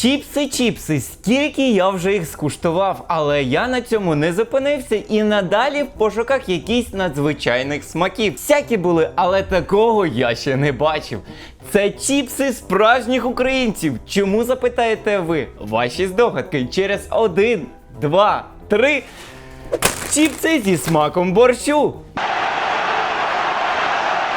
Чіпси, чіпси, скільки я вже їх скуштував, але я на цьому не зупинився і надалі в пошуках якісь надзвичайних смаків. Всякі були, але такого я ще не бачив. Це чіпси справжніх українців. Чому запитаєте ви? Ваші здогадки через один, два, три. Чіпси зі смаком борщу.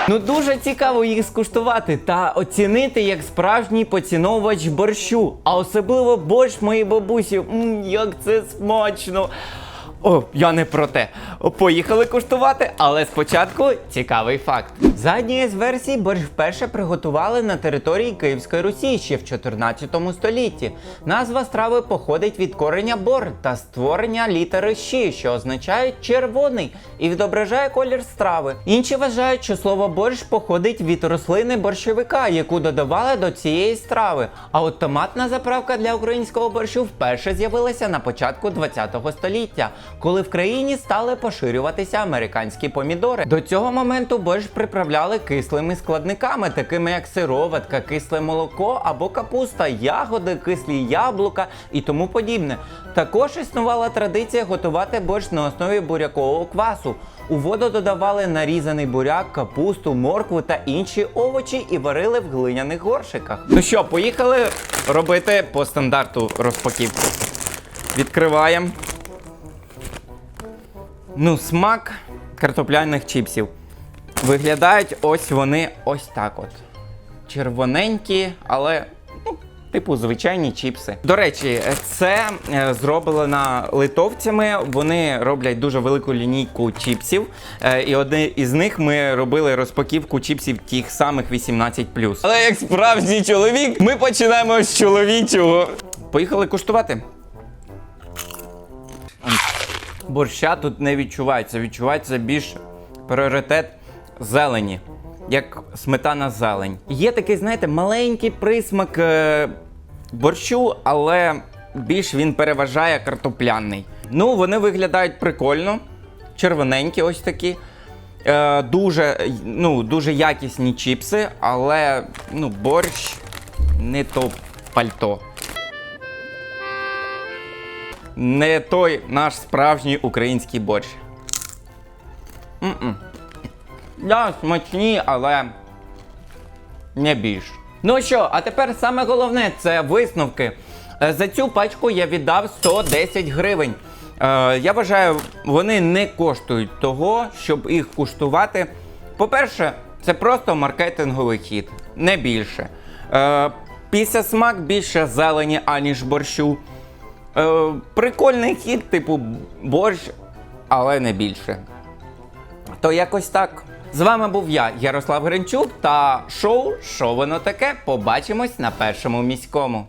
Ну дуже цікаво їх скуштувати та оцінити як справжній поціновувач борщу, а особливо борщ моєї бабусі. М, як це смачно! О, я не про те. Поїхали куштувати, але спочатку цікавий факт. За однією з версій, борщ вперше приготували на території Київської Русі ще в 14 столітті. Назва страви походить від кореня бор та створення літери щі, що означають червоний і відображає колір страви. Інші вважають, що слово борщ походить від рослини борщовика, яку додавали до цієї страви. А от томатна заправка для українського борщу вперше з'явилася на початку 20 століття, коли в країні стали поширюватися американські помідори. До цього моменту борщ приправляли кислими складниками, такими як сироватка, кисле молоко або капуста, ягоди, кислі яблука і тому подібне. Також існувала традиція готувати борщ на основі бурякового квасу. У воду додавали нарізаний буряк, капусту, моркву та інші овочі і варили в глиняних горшиках. Ну що, поїхали робити по стандарту розпаківку. Відкриваємо. Ну, смак картопляних чіпсів. Виглядають ось вони ось так от. Червоненькі, але, ну, типу, звичайні чіпси. До речі, це е, зроблено литовцями. Вони роблять дуже велику лінійку чіпсів. Е, і одне із них ми робили розпаківку чіпсів тих самих 18. Але як справжній чоловік, ми починаємо з чоловічого. Поїхали куштувати. Борща тут не відчувається. Відчувається більш пріоритет зелені, як сметана зелень. Є такий, знаєте, маленький присмак е, борщу, але більш він переважає картопляний. Ну, вони виглядають прикольно, червоненькі ось такі. Е, дуже, ну, дуже якісні чіпси, але ну, борщ не то пальто не той наш справжній український борщ. М-м. Да, смачні, але не більш. Ну що, а тепер саме головне це висновки. Е, За цю пачку я віддав 110 гривень. Е, я вважаю, вони не коштують того, щоб їх куштувати. По-перше, це просто маркетинговий хід, не більше. Е, після смак більше зелені, аніж борщу. Е, прикольний хід, типу борщ, але не більше. То якось так. З вами був я, Ярослав Гринчук, та шоу Що воно таке? Побачимось на першому міському.